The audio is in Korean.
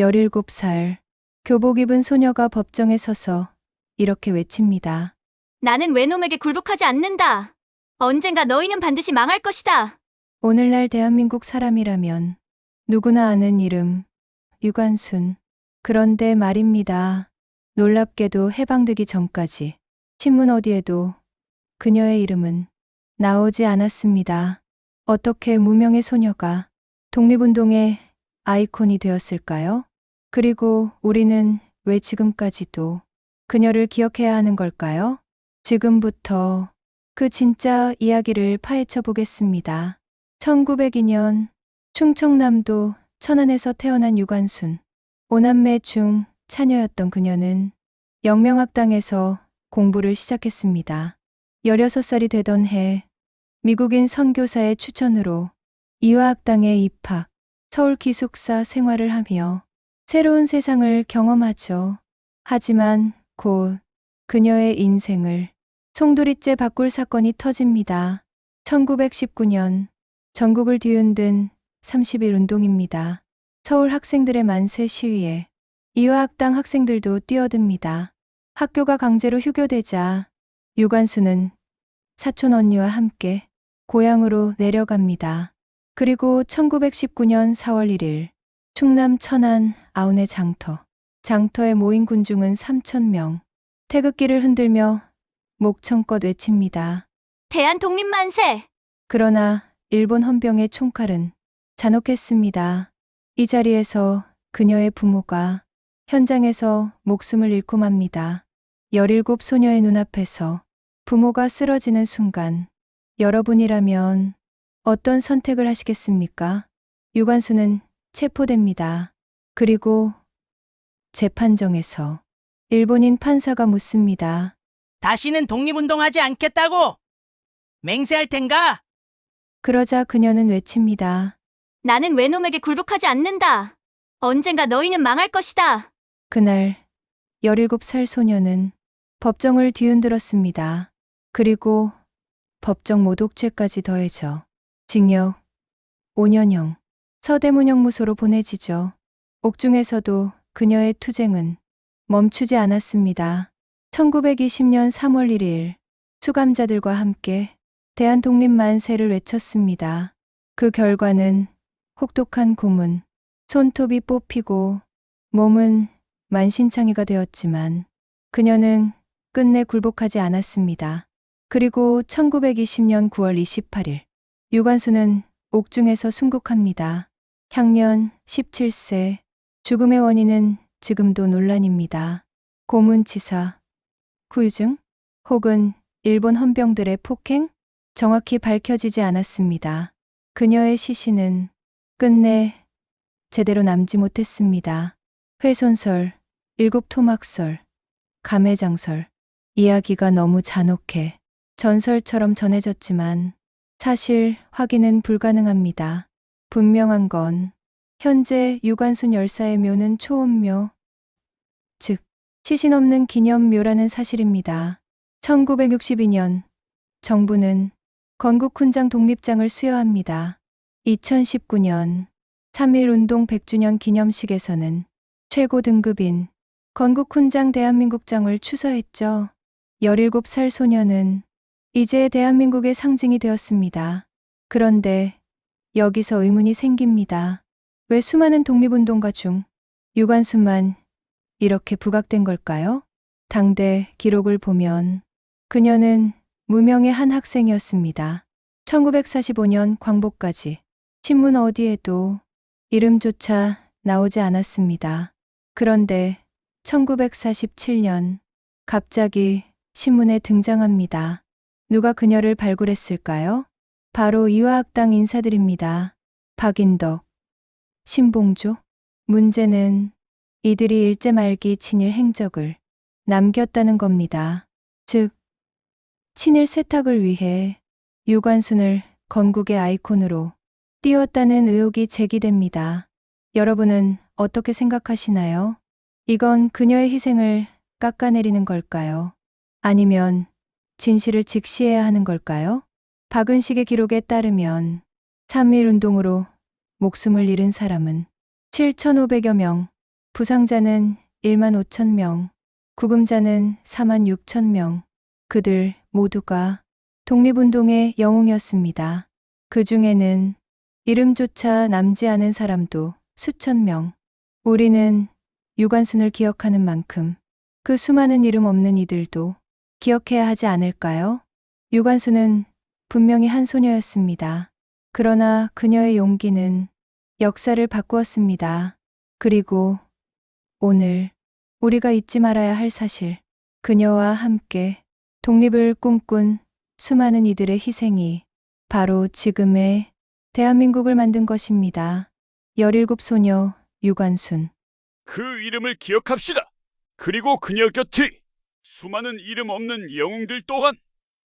17살 교복 입은 소녀가 법정에 서서 이렇게 외칩니다. 나는 외놈에게 굴복하지 않는다. 언젠가 너희는 반드시 망할 것이다. 오늘날 대한민국 사람이라면 누구나 아는 이름 유관순. 그런데 말입니다. 놀랍게도 해방되기 전까지 신문 어디에도 그녀의 이름은 나오지 않았습니다. 어떻게 무명의 소녀가 독립운동의 아이콘이 되었을까요? 그리고 우리는 왜 지금까지도 그녀를 기억해야 하는 걸까요? 지금부터 그 진짜 이야기를 파헤쳐 보겠습니다. 1902년 충청남도 천안에서 태어난 유관순. 오남매 중 차녀였던 그녀는 영명학당에서 공부를 시작했습니다. 16살이 되던 해 미국인 선교사의 추천으로 이화학당에 입학, 서울 기숙사 생활을 하며 새로운 세상을 경험하죠. 하지만 곧 그녀의 인생을 송두리째 바꿀 사건이 터집니다. 1919년 전국을 뒤흔든 30일 운동입니다. 서울 학생들의 만세 시위에 이화학당 학생들도 뛰어듭니다. 학교가 강제로 휴교되자 유관수는 사촌 언니와 함께 고향으로 내려갑니다. 그리고 1919년 4월 1일 충남 천안 아운의 장터. 장터에 모인 군중은 3천 명. 태극기를 흔들며 목청껏 외칩니다. 대한 독립 만세! 그러나 일본 헌병의 총칼은 잔혹했습니다. 이 자리에서 그녀의 부모가 현장에서 목숨을 잃고 맙니다. 17 소녀의 눈앞에서 부모가 쓰러지는 순간 여러분이라면 어떤 선택을 하시겠습니까? 유관수는 체포됩니다. 그리고 재판정에서 일본인 판사가 묻습니다. 다시는 독립운동하지 않겠다고! 맹세할 텐가? 그러자 그녀는 외칩니다. 나는 외놈에게 굴복하지 않는다. 언젠가 너희는 망할 것이다. 그날 17살 소녀는 법정을 뒤흔들었습니다. 그리고 법정 모독죄까지 더해져 징역 5년형 서대문형무소로 보내지죠. 옥중에서도 그녀의 투쟁은 멈추지 않았습니다. 1920년 3월 1일 수감자들과 함께 대한 독립 만세를 외쳤습니다. 그 결과는 혹독한 고문, 손톱이 뽑히고 몸은 만신창이가 되었지만 그녀는 끝내 굴복하지 않았습니다. 그리고 1920년 9월 28일 유관수는 옥중에서 순국합니다. 향년 17세 죽음의 원인은 지금도 논란입니다. 고문치사, 후유증 혹은 일본 헌병들의 폭행 정확히 밝혀지지 않았습니다. 그녀의 시신은 끝내 제대로 남지 못했습니다. 훼손설, 일곱 토막설, 감해장설. 이야기가 너무 잔혹해 전설처럼 전해졌지만 사실 확인은 불가능합니다. 분명한 건 현재 유관순 열사의 묘는 초원묘, 즉 시신 없는 기념묘라는 사실입니다. 1962년 정부는 건국훈장 독립장을 수여합니다. 2019년 3.1운동 100주년 기념식에서는 최고 등급인 건국훈장 대한민국장을 추서했죠. 17살 소녀는 이제 대한민국의 상징이 되었습니다. 그런데 여기서 의문이 생깁니다. 왜 수많은 독립운동가 중 유관순만 이렇게 부각된 걸까요? 당대 기록을 보면 그녀는 무명의 한 학생이었습니다. 1945년 광복까지 신문 어디에도 이름조차 나오지 않았습니다. 그런데 1947년 갑자기 신문에 등장합니다. 누가 그녀를 발굴했을까요? 바로 이화학당 인사들입니다. 박인덕, 신봉조. 문제는 이들이 일제 말기 친일 행적을 남겼다는 겁니다. 즉, 친일 세탁을 위해 유관순을 건국의 아이콘으로 띄웠다는 의혹이 제기됩니다. 여러분은 어떻게 생각하시나요? 이건 그녀의 희생을 깎아내리는 걸까요? 아니면 진실을 직시해야 하는 걸까요? 박은식의 기록에 따르면 3.1 운동으로 목숨을 잃은 사람은 7,500여 명, 부상자는 1만 5천 명, 구금자는 4만 6천 명. 그들 모두가 독립운동의 영웅이었습니다. 그 중에는 이름조차 남지 않은 사람도 수천 명. 우리는 유관순을 기억하는 만큼 그 수많은 이름 없는 이들도 기억해야 하지 않을까요? 유관순은 분명히 한 소녀였습니다. 그러나 그녀의 용기는 역사를 바꾸었습니다. 그리고 오늘 우리가 잊지 말아야 할 사실. 그녀와 함께 독립을 꿈꾼 수많은 이들의 희생이 바로 지금의 대한민국을 만든 것입니다. 17 소녀 유관순. 그 이름을 기억합시다. 그리고 그녀 곁에 수많은 이름 없는 영웅들 또한